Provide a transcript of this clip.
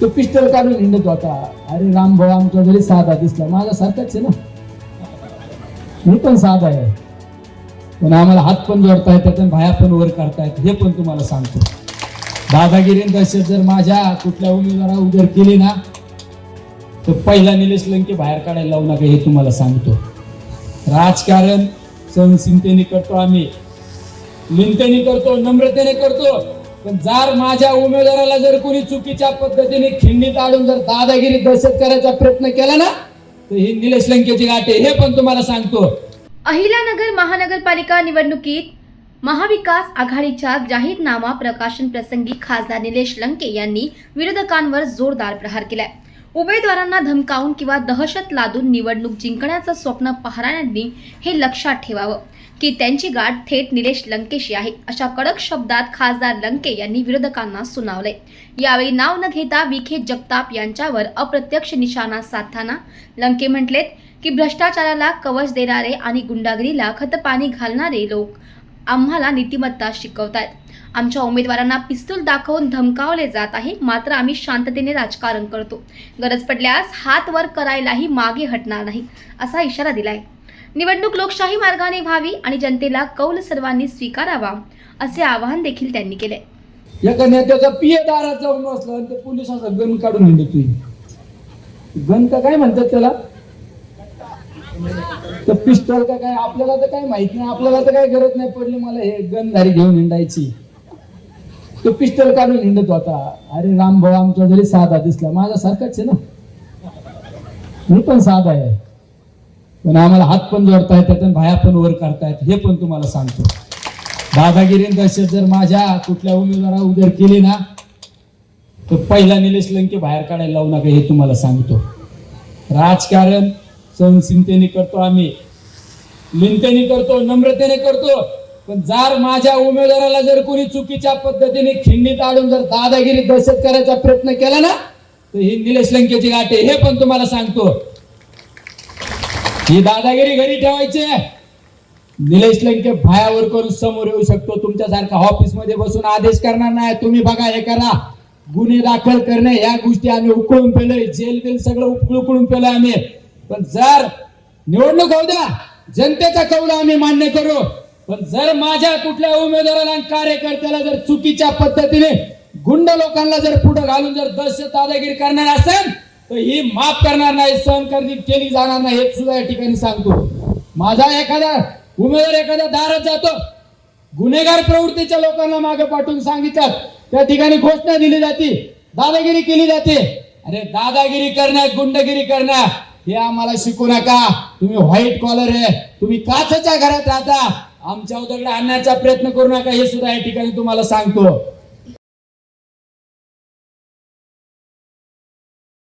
तो पिस्टल काढून हिंडत होता. अरे राम भाऊ आमचा जरी साधा दिसला. माझा सारखाच आहे ना. मी पण साधा आहे. पण आम्हाला हात पण जोडता येतात आणि भाया पण वर करतायत हे पण तुम्हाला सांगतो. दादागिरीन आणि जर माझ्या कुठल्या उमेदवारा उदर केली ना तर पहिला निलेश लंके बाहेर काढायला लावू नका हे तुम्हाला सांगतो. राजकारण सहनशीलतेने करतो आम्ही. लिंतेने करतो नम्रतेने करतो. पण जर माझ्या उमेदवाराला जर कोणी चुकीच्या पद्धतीने खिंडीत आणून जर दादागिरी दहशत करायचा प्रयत्न केला ना तर ही निलेश लंकेची गाठ आहे. हे पण तुम्हाला सांगतो. अहिलानगर महानगरपालिका निवडणुकीत महाविकास आघाडीच्या जाहीरनामा प्रकाशन प्रसंगी खासदार निलेश लंके यांनी विरोधकांवर जोरदार प्रहार केलाय. उमेदवारांना धमकावून किंवा दहशत लादून निवडणूक जिंकण्याचं स्वप्न पाहणाऱ्यांनी हे लक्षात ठेवावं की त्यांची गाठ थेट निलेश लंकेशी आहे. अशा कडक शब्दात खासदार लंके यांनी विरोधकांना सुनावले यावेळी नाव न घेता विखे जगताप यांच्यावर अप्रत्यक्ष निशाणा साधताना लंके म्हटलेत की भ्रष्टाचाराला कवच देणारे आणि गुंडागिरीला खतपाणी घालणारे लोक आम्हाला नीतिमत्ता शिकवतायत. आमच्या उमेदवारांना पिस्तूल दाखवून धमकावले जात आहे मात्र आम्ही शांततेने राजकारण करतो. गरज पडल्यास हात वर करायलाही मागे हटणार नाही असा इशारा दिलाय. निवडणूक लोकशाही मार्गाने व्हावी आणि जनतेला कौल सर्वांनी स्वीकारावा असे आवाहन देखील त्यांनी केले. एका नेत्याचा पिये दारात जाऊन बसला आणि ते गन काढून गन का काय म्हणतात त्याला? तर पिस्टल का काय? आपल्याला तर काय माहीत नाही. आपल्याला तर काय गरज नाही पडली मला हे गनधारी घेऊन हिंडायची. तो पिस्टल काढून हिंडत होता. अरे राम भाऊ आमचा जरी साधा दिसला. माझा सारखाच आहे ना. मी पण साधा आहे. पण आम्हाला हात पण जोडता येतात आणि भाया पण वर करतायत हे पण तुम्हाला सांगतो. दादागिरी आणि दहशत जर माझ्या कुठल्या उमेदवारा उदर केली ना तर पहिला निलेश लंके बाहेर काढायला लावू नका हे तुम्हाला सांगतो. राजकारण सहनशीलतेने करतो आम्ही. लिंतेने करतो नम्रतेने करतो. पण जर माझ्या उमेदवाराला जर कोणी चुकीच्या पद्धतीने खिंडीत आणून जर दादागिरी दहशत करायचा प्रयत्न केला ना तर ही निलेश लंकेची गाठ आहे. हे पण तुम्हाला सांगतो. ही दादागिरी घरी ठेवायची आहे. निलेश लंके भायावर करून समोर येऊ शकतो. तुमच्यासारखा ऑफिसमध्ये बसून आदेश करणार नाही. तुम्ही बघा हे करा. गुन्हे दाखल करणे या गोष्टी आम्ही उकळून पेलोय. जेल बिल सगळं उकळ उकळून पेलोय आम्ही. पण जर निवडणूक होऊ द्या जनतेचा कौल आम्ही मान्य करू. पण जर माझ्या कुठल्या उमेदवाराला आणि कार्यकर्त्याला जर चुकीच्या पद्धतीने गुंड लोकांना जर पुढे घालून जर दहशत दादागिरी करणार असेल तर ही माफ करणार नाही सहन करणी केली जाणार नाही हे सुद्धा या ठिकाणी सांगतो. माझा एखादा उमेदवार एखाद्या दारात जातो गुन्हेगार प्रवृत्तीच्या लोकांना मागे पाठवून सांगितलं त्या ठिकाणी घोषणा दिली जाते दादागिरी केली जाते. अरे दादागिरी करणं गुंडगिरी करणं हे आम्हाला शिकू नका. तुम्ही व्हाईट कॉलर आहे. तुम्ही काचच्या घरात राहता. आमच्या उदकडे आणण्याचा प्रयत्न करू नका. हे सुद्धा या ठिकाणी तुम्हाला सांगतो.